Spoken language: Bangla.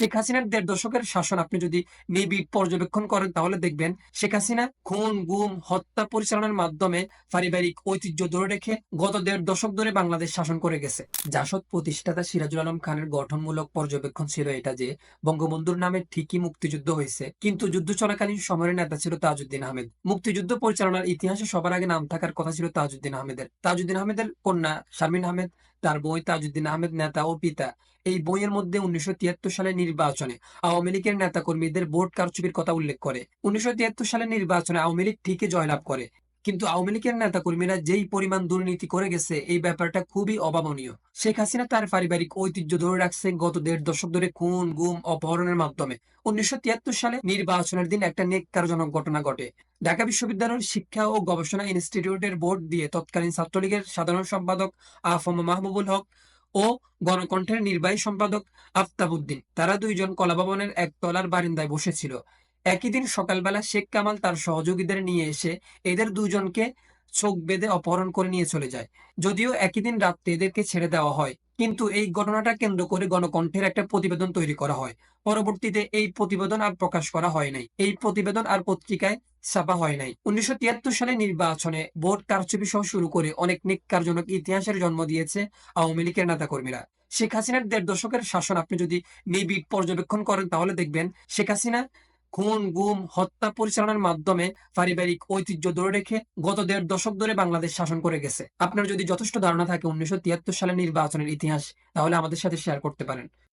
শেখ হাসিনার দেড় দশকের শাসন আপনি যদি নিবিড় পর্যবেক্ষণ করেন তাহলে দেখবেন শেখ হাসিনা খুন, গুম, হত্যা পরিচালনার মাধ্যমে পারিবারিক ঐতিহ্য ধরে রেখে গত দেড় দশক ধরে বাংলাদেশ শাসন করে গেছে। জাসদ প্রতিষ্ঠাতা সিরাজুল আলম খানের গঠনমূলক পর্যবেক্ষণ ছিল এটা যে বঙ্গবন্ধুর নামে ঠিকই মুক্তিযুদ্ধ হয়েছে। কিন্তু যুদ্ধ চলাকালীন সময়ের নেতা ছিল তাজউদ্দিন আহমেদ। মুক্তিযুদ্ধ পরিচালনার ইতিহাসে সবার আগে নাম থাকার কথা ছিল তাজউদ্দিন আহমেদের। তাজউদ্দিন আহমেদের কন্যা শারমিন আহমেদ তার বই তাজউদ্দিন আহমেদ নেতা ও পিতা। এই বইয়ের মধ্যে উনিশশো সালে নির্বাচনে আওয়ামী লীগের নেতা কর্মীদের ভোট কারচুপির কথা উল্লেখ করে। উনিশশো সালে নির্বাচনে আওয়ামী লীগ ঠিকই জয়লাভ করে। কিন্তু আওয়ামী লীগের নেতা কর্মীরা যেই পরিমাণ দুর্নীতি করে গেছে, এই ব্যাপারটা খুবই অভাবনীয়। শেখ হাসিনা তার পারিবারিক ঐতিহ্য ধরে রাখছে গত দেড় দশক ধরে খুন, গুম, অপহরণের মাধ্যমে। উনিশশো তিয়াত্তর সালে নির্বাচনের দিন একটা নেককারজনক ঘটনা ঘটে। ঢাকা বিশ্ববিদ্যালয়ের শিক্ষা ও গবেষণা ইনস্টিটিউটের বোর্ড দিয়ে তৎকালীন ছাত্রলীগের সাধারণ সম্পাদক আফম মাহবুবুল হক ও গণকণ্ঠের নির্বাহী সম্পাদক আফতাবুদ্দিন তারা দুইজন কলাভবনের একতলার বারিন্দায় বসেছিল। একই দিন সকালবেলা শেখ কামাল তার সহযোগীদের নিয়ে এসে এদের দুজনকে চোখ বেঁধে অপহরণ করে নিয়ে চলে যায়। যদিও একই দিন রাত্রে এদেরকে ছেড়ে দেওয়া হয়, কিন্তু এই ঘটনাটা কেন্দ্র করে গণকণ্ঠের একটা প্রতিবেদন তৈরি করা হয়। পরবর্তীতে এই প্রতিবেদন আর প্রকাশ করা হয় নাই। এই প্রতিবেদন আর পত্রিকায় ছাপা হয় নাই। উনিশশো তিয়াত্তর সালে নির্বাচনে ভোট কারচুপি সহ শুরু করে অনেক নিকারজনক ইতিহাসের জন্ম দিয়েছে আওয়ামী লীগের নেতাকর্মীরা। শেখ হাসিনার দেড় দশকের শাসন আপনি যদি নিবিড় পর্যবেক্ষণ করেন তাহলে দেখবেন শেখ হাসিনা খুন, গুম, হত্যা পরিচালনার মাধ্যমে পারিবারিক ঐতিহ্য ধরে রেখে গত দেড় দশক ধরে বাংলাদেশ শাসন করে গেছে। আপনার যদি যথেষ্ট ধারণা থাকে উনিশশো তিয়াত্তর সালের নির্বাচনের ইতিহাস, তাহলে আমাদের সাথে শেয়ার করতে পারেন।